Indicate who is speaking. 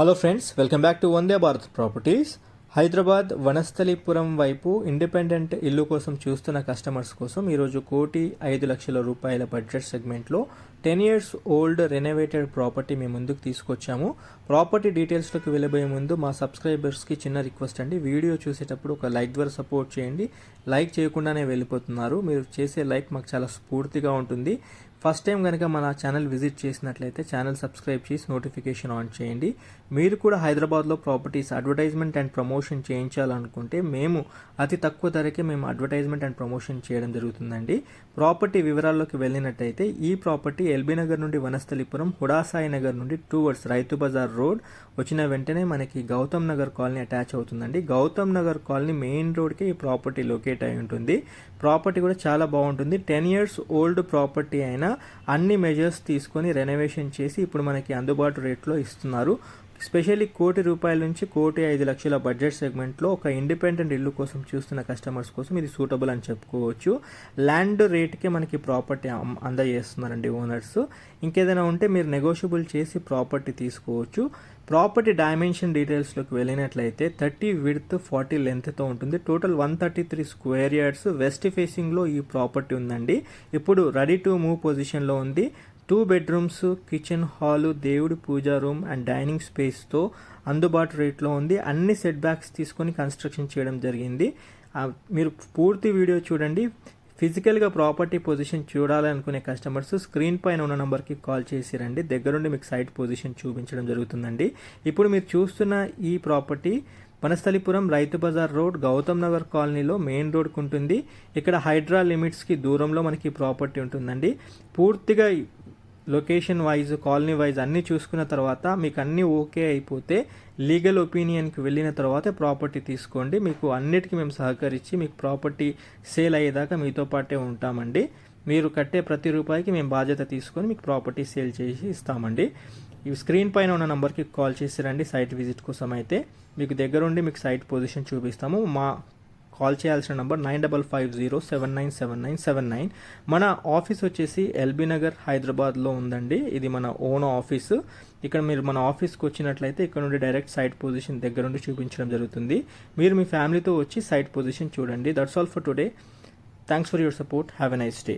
Speaker 1: Hello friends, welcome back to One Bharat Properties. Hyderabad Vanasthalipuram వైపు independent ఇల్లు కోసం చూస్తున్న కస్టమర్స్ కోసం ఈరోజు కోటి ఐదు లక్షల రూపాయల బడ్జెట్ సెగ్మెంట్లో ten years old renovated property మేము ముందుకు తీసుకొచ్చాము. ప్రాపర్టీ డీటెయిల్స్లోకి వెళ్ళబోయే ముందు మా సబ్స్క్రైబర్స్కి చిన్న రిక్వెస్ట్ అండి. వీడియో చూసేటప్పుడు ఒక లైక్ ద్వారా సపోర్ట్ చేయండి. లైక్ చేయకుండానే వెళ్ళిపోతున్నారు. మీరు చేసే లైక్ మాకు చాలా స్ఫూర్తిగా ఉంటుంది. ఫస్ట్ టైం కనుక మన ఛానల్ విజిట్ చేసినట్లయితే ఛానల్ సబ్స్క్రైబ్ చేసి నోటిఫికేషన్ ఆన్ చేయండి. మీరు కూడా హైదరాబాద్లో properties advertisement and promotion promotion చేయించాలనుకుంటే మేము అతి తక్కువ ధరకే మేము అడ్వర్టైజ్మెంట్ అండ్ ప్రమోషన్ చేయడం జరుగుతుందండి. ప్రాపర్టీ వివరాల్లోకి వెళ్ళినట్టయితే ఈ ప్రాపర్టీ ఎల్బీ నగర్ నుండి వనస్థలిపురం హుడాసాయి నగర్ నుండి టూవర్డ్స్ రైతు బజార్ రోడ్ వచ్చిన వెంటనే మనకి గౌతమ్ నగర్ కాలనీ అటాచ్ అవుతుందండి. గౌతమ్ నగర్ కాలనీ మెయిన్ రోడ్కి ఈ ప్రాపర్టీ లొకేట్ అయి ఉంటుంది. ప్రాపర్టీ కూడా చాలా బాగుంటుంది. టెన్ ఇయర్స్ ఓల్డ్ ప్రాపర్టీ అయినా అన్ని మెజర్స్ తీసుకొని రెనోవేషన్ చేసి ఇప్పుడు మనకి అందుబాటు రేట్లో ఇస్తున్నారు. స్పెషల్లీ కోటి రూపాయల నుంచి కోటి ఐదు లక్షల బడ్జెట్ సెగ్మెంట్లో ఒక ఇండిపెండెంట్ ఇల్లు కోసం చూస్తున్న కస్టమర్స్ కోసం ఇది సూటబుల్ అని చెప్పుకోవచ్చు. ల్యాండ్ రేట్కే మనకి ప్రాపర్టీ అందజేస్తున్నారండి ఓనర్స్. ఇంకేదైనా ఉంటే మీరు నెగోషియబుల్ చేసి ప్రాపర్టీ తీసుకోవచ్చు. ప్రాపర్టీ డైమెన్షన్ డీటెయిల్స్లోకి వెళ్ళినట్లయితే థర్టీ విడ్త్ ఫార్టీ లెంత్తో ఉంటుంది. Total one thirty three square yards. West ఫేసింగ్లో ఈ ప్రాపర్టీ ఉందండి. ఇప్పుడు రెడీ టు మూవ్ పొజిషన్లో ఉంది. టూ బెడ్రూమ్స్ కిచెన్ హాలు దేవుడి పూజా రూమ్ అండ్ డైనింగ్ స్పేస్తో అందుబాటు రేట్లో ఉంది. అన్ని సెట్ బ్యాక్స్ తీసుకొని కన్స్ట్రక్షన్ చేయడం జరిగింది. మీరు పూర్తి వీడియో చూడండి. ఫిజికల్గా ప్రాపర్టీ పొజిషన్ చూడాలనుకునే కస్టమర్స్ స్క్రీన్ పైన ఉన్న నెంబర్కి కాల్ చేసి రండి. దగ్గరుండి మీకు సైట్ పొజిషన్ చూపించడం జరుగుతుందండి. ఇప్పుడు మీరు చూస్తున్న ఈ ప్రాపర్టీ వనస్థలిపురం రైతు బజార్ రోడ్ గౌతమ్ నగర్ కాలనీలో మెయిన్ రోడ్కు ఉంటుంది. ఇక్కడ హైడ్రా లిమిట్స్కి దూరంలో మనకి ప్రాపర్టీ ఉంటుందండి. పూర్తిగా లొకేషన్ వైజ్ కాలనీ వైజ్ అన్నీ చూసుకున్న తర్వాత మీకు అన్నీ ఓకే అయిపోతే లీగల్ ఒపీనియన్కి వెళ్ళిన తర్వాత ప్రాపర్టీ తీసుకోండి. మీకు అన్నిటికీ మేము సహకరించి మీకు ప్రాపర్టీ సేల్ అయ్యేదాకా మీతో పాటే ఉంటామండి. మీరు కట్టే ప్రతి రూపాయికి మేము బాధ్యత తీసుకొని మీకు ప్రాపర్టీ సేల్ చేసి ఇస్తామండి. ఈ స్క్రీన్ పైన ఉన్న నెంబర్కి కాల్ చేసి రండి. సైట్ విజిట్ కోసం అయితే మీకు దగ్గరుండి మీకు సైట్ పొజిషన్ చూపిస్తాము. మా కాల్ చేయాల్సిన number nine double five zero seven nine seven nine seven nine. మన ఆఫీస్ వచ్చేసి ఎల్బీ నగర్ హైదరాబాద్లో ఉందండి. ఇది మన ఓన్ ఆఫీసు. ఇక్కడ మీరు మన ఆఫీస్కి వచ్చినట్లయితే ఇక్కడ నుండి డైరెక్ట్ సైట్ పొజిషన్ దగ్గర నుండి చూపించడం జరుగుతుంది. మీరు మీ ఫ్యామిలీతో వచ్చి సైట్ పొజిషన్ చూడండి. That's all for today thanks for your support have a nice day